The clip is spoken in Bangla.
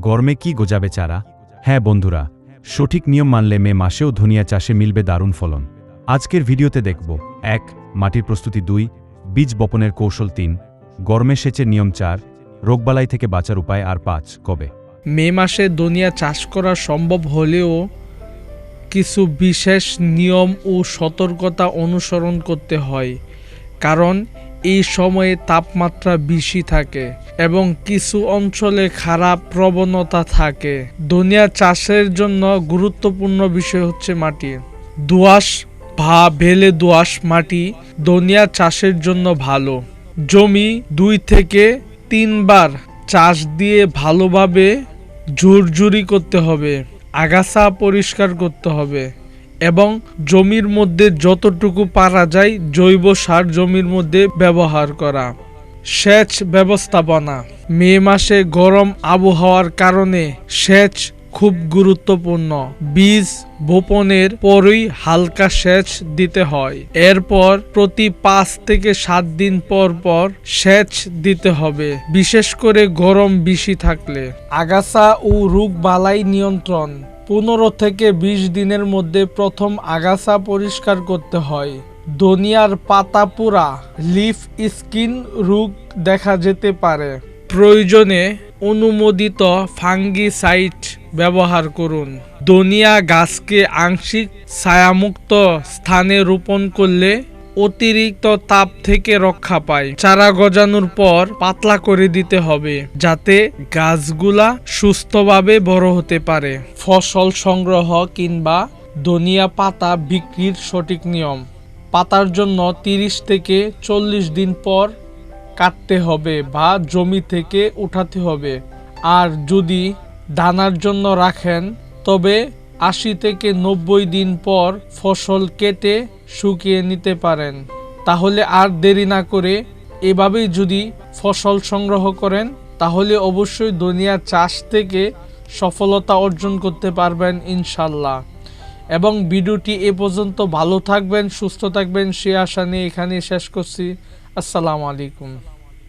গরমে কি গোজাবে চারা? হ্যাঁ বন্ধুরা, সঠিক নিয়ম মানলে মে মাসেও ধনিয়া চাষে মিলবে দারুণ ফলন। আজকের ভিডিওতে দেখব, এক, মাটির প্রস্তুতি, দুই, বীজ বপনের কৌশল, তিন, গরমে সেচের নিয়ম, চার, রোগবালাই থেকে বাঁচার উপায়, আর পাঁচ, কবে? মে মাসে দুনিয়া চাষ করা সম্ভব হলেও কিছু বিশেষ নিয়ম ও সতর্কতা অনুসরণ করতে হয়। কারণ এই সময়ে তাপমাত্রা বেশি থাকে এবং কিছু অঞ্চলে খারাপ প্রবণতা থাকে। দুনিয়া চাষের জন্য গুরুত্বপূর্ণ বিষয় হচ্ছে মাটি। দোআঁশ বা বেলে দোআঁশ মাটি দুনিয়া চাষের জন্য ভালো। জমি দুই থেকে তিনবার চাষ দিয়ে ভালোভাবে ঝুরঝুরি করতে হবে, আগাছা পরিষ্কার করতে হবে। এবং জমির মধ্যে যতটুকু পারা যায় জৈব সার জমির মধ্যে ব্যবহার করা। সেচ ব্যবস্থাপনা। মে মাসে গরম আবহাওয়ার কারণে সেচ খুব গুরুত্বপূর্ণ। বীজ বপনের পরই হালকা সেচ দিতে হয়। এরপর প্রতি পাঁচ থেকে সাত দিন পর পর সেচ দিতে হবে, বিশেষ করে গরম বেশি থাকলে। আগাছা ও রোগ বালাই নিয়ন্ত্রণ। পনেরো থেকে বিশ দিনের মধ্যে প্রথম আগাছা পরিষ্কার করতে হয়। দনিয়ার পাতা পোড়া লিফ স্কিন রোগ দেখা যেতে পারে। প্রয়োজনে অনুমোদিত ফাঙ্গিসাইড ব্যবহার করুন। দনিয়া গাছকে আংশিক ছায়ামুক্ত স্থানে রোপণ করলে অতিরিক্ত তাপ থেকে রক্ষা পায়। চারা গজানোর পর পাতলা করে দিতে হবে, যাতে গাছগুলা সুস্থভাবে বড় হতে পারে। ফসল সংগ্রহ কিংবা ধনিয়া পাতা বিক্রির সঠিক নিয়ম। পাতার জন্য তিরিশ থেকে চল্লিশ দিন পর কাটতে হবে বা জমি থেকে উঠাতে হবে। আর যদি দানার জন্য রাখেন, তবে আশি থেকে নব্বই দিন পর ফসল কেটে শুকিয়ে নিতে পারেন। তাহলে আর দেরি না করে এভাবেই যদি ফসল সংগ্রহ করেন, তাহলে অবশ্যই দুনিয়া চাষ থেকে সফলতা অর্জন করতে পারবেন ইনশাল্লাহ। এবং ভিডিওটি এ পর্যন্ত ভালো থাকবেন, সুস্থ থাকবেন, সে আশা নিয়ে এখানে শেষ করছি। আসসালামু আলাইকুম।